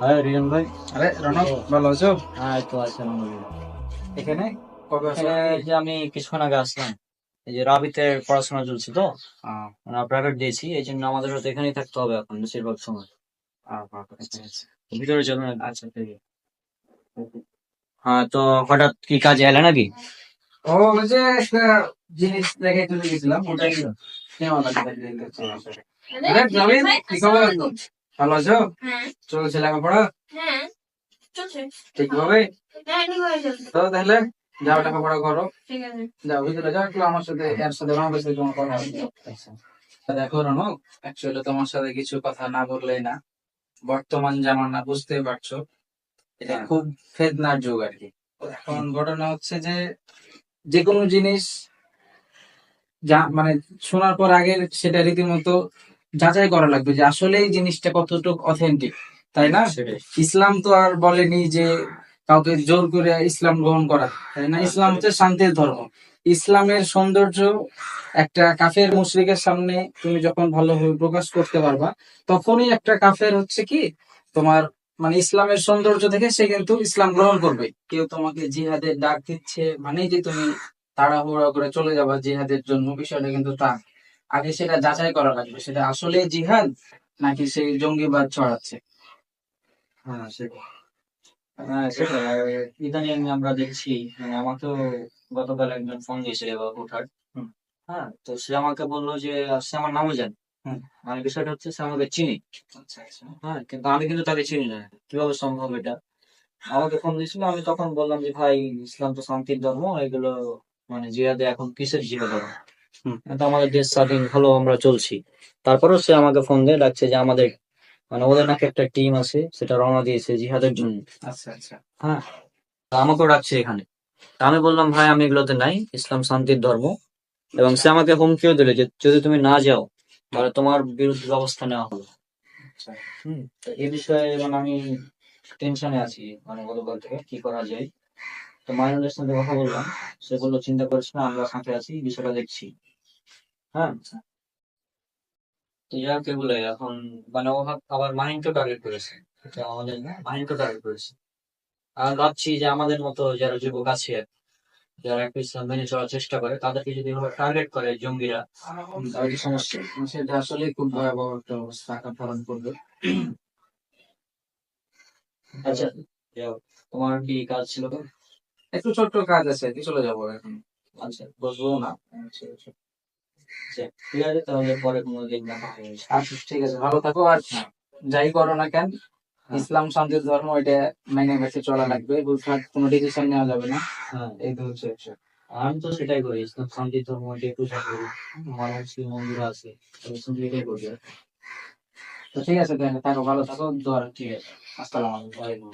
হ্যাঁ রিয়ন ভাই। আরে রনক ভালো আছো? হ্যাঁ তো আছে এখানে? কবে আসো যে আমি কিছুক্ষণ আগে আসলাম। এই যে রাবিতে পড়াশোনা চলছে তো প্রাইভেট দিয়েছি এই জন্য আমাদের সাথে এখানেই থাকতে হবে এখন বেশিরভাগ সময়। আচ্ছা, আচ্ছা। ভিতরে চলুন আচ্ছা ঠিক আছে। হ্যাঁ তো হঠাৎ কি কাজে এলে নাকি? ও যে একটা জিনিস দেখে চলে গেছিলাম ওটাই ভালো আছো? হ্যাঁ। চলছে লেখাপড়া হ্যাঁ। চলছে। ঠিকভাবে হ্যাঁ ঠিক হয়ে যাবে। তো তাহলে যাও লেখাপড়া করো। ঠিক আছে। যাও ভিতরে যাও একটু আমার সাথে এর সাথে আমার সাথে তোমার কথা হবে। দেখো রনক অ্যাকচুয়ালি তোমার সাথে কিছু কথা না বললেই না। বর্তমান জামানা বুঝতে পারছ। এটা হ্যাঁ। খুব ফেদনার যুগ আর কি। এখন ঘটনা হচ্ছে যে যে কোনো জিনিস যা মানে শোনার পর আগে সেটা রীতিমতো যাচাই করা লাগবে যে আসলে এই জিনিসটা কতটুকু অথেন্টিক তাই না? ইসলাম তো আর বলেনি যে কাউকে জোর করে ইসলাম গ্রহণ করা তাই না? ইসলাম হচ্ছে শান্তির ধর্ম। ইসলামের সৌন্দর্য একটা কাফের মুশরিকের সামনে তুমি যখন ভালোভাবে প্রকাশ করতে পারবা তখনই একটা কাফের হচ্ছে কি তোমার মানে ইসলামের সৌন্দর্য দেখে সে কিন্তু ইসলাম গ্রহণ করবে। কেউ তোমাকে জিহাদের ডাক দিচ্ছে মানেই যে তুমি তাড়াহুড়া করে চলে যাবা জিহাদের জন্য বিষয়টা কিন্তু তা। আগে সেটা যাচাই করা লাগবে সেটা আসলে জিহাদ নাকি সেই জঙ্গিবাদ ছড়াচ্ছে? হ্যাঁ সেটাই হ্যাঁ সেটাই। ইদানিং আমরা দেখছি মানে আমাকেও গতকাল একজন ফোন দিয়েছিল এবার হুটহাট। হ্যাঁ তো সে আমাকে বলল যে সে আমার নামও জানে। মানে বিষয়টা হচ্ছে সে আমাকে চিনি। আচ্ছা আচ্ছা। হ্যাঁ কিন্তু আমি কিন্তু তাকে চিনি না। কীভাবে সম্ভব এটা? আমাকে ফোন দিয়েছিল আমি তখন বললাম যে ভাই ইসলাম তো শান্তির ধর্ম এগুলো মানে জিহাদে এখন কিসের জিহাদ। তো আমাদের দেশ স্বাধীন ভালো আমরা চলছি। তারপরেও সে আমাকে ফোন দিয়ে ডাকছে যে আমাদের মানে ওদের নাকি একটা টিম আছে সেটা রওনা দিয়েছে জিহাদের জন্য। আচ্ছা আচ্ছা। হ্যাঁ তা আমাকেও ডাকছে এখানে। আমি বললাম ভাই আমি এগুলোতে নাই ইসলাম শান্তির ধর্ম। এবং সে আমাকে হুমকিও দিলে যে যদি তুমি না যাও তাহলে তোমার বিরুদ্ধে ব্যবস্থা নেওয়া হবে। আচ্ছা। হুম তো বিষয়ে মানে আমি টেনশনে আছি মানে গতকাল থেকে কি করা যায়? তো মাইনুলের সাথে কথা বললাম। সে বলল চিন্তা করিস না আমরা সাথে আছি বিষয়টা দেখছি। হ্যাঁ? তো হোক এগুলো এখন মানে ও আবার মাহিনকে টার্গেট করেছে। আমাদের না মাহিনকে টার্গেট করেছে। আর ভাবছি যে আমাদের মতো যারা যুবক আছে যারা একটু ইসলাম মেনে চলার চেষ্টা করে তাদেরকে যদি টার্গেট করে জঙ্গিরা তাহলে সমস্যা? সেটা আসলে খুব ভয়াবহ একটা অবস্থা আকার ধারণ করবে। আচ্ছা যাই হোক, তোমার কি কাজ ছিল তো? একটু ছোট্ট কাজ আছে কি চলে যাব এখন। আচ্ছা বসবো না? আচ্ছা, আচ্ছা। আচ্ছা, ঠিক আছে তাহলে পরে কোনো দিন দেখা হবে। আচ্ছা ঠিক আছে ভালো থাকো। আর যাই করো না কেন ইসলাম শান্তির ধর্ম এটা মেনে বেঁচে চলা লাগবে। হুটহাট কোনো ডিসিশন নেওয়া যাবে না। হ্যাঁ এই তো হচ্ছে। আমি তো সেটাই করি ইসলাম শান্তি ধর্ম এটা একটু করি। আমার মুসলিম মন্দির আছে এটাই করি। তো ঠিক আছে তাহলে থাকো ভালো থাকো দোয়ার ঠিক আছে। আসসালামু আলাইকুম।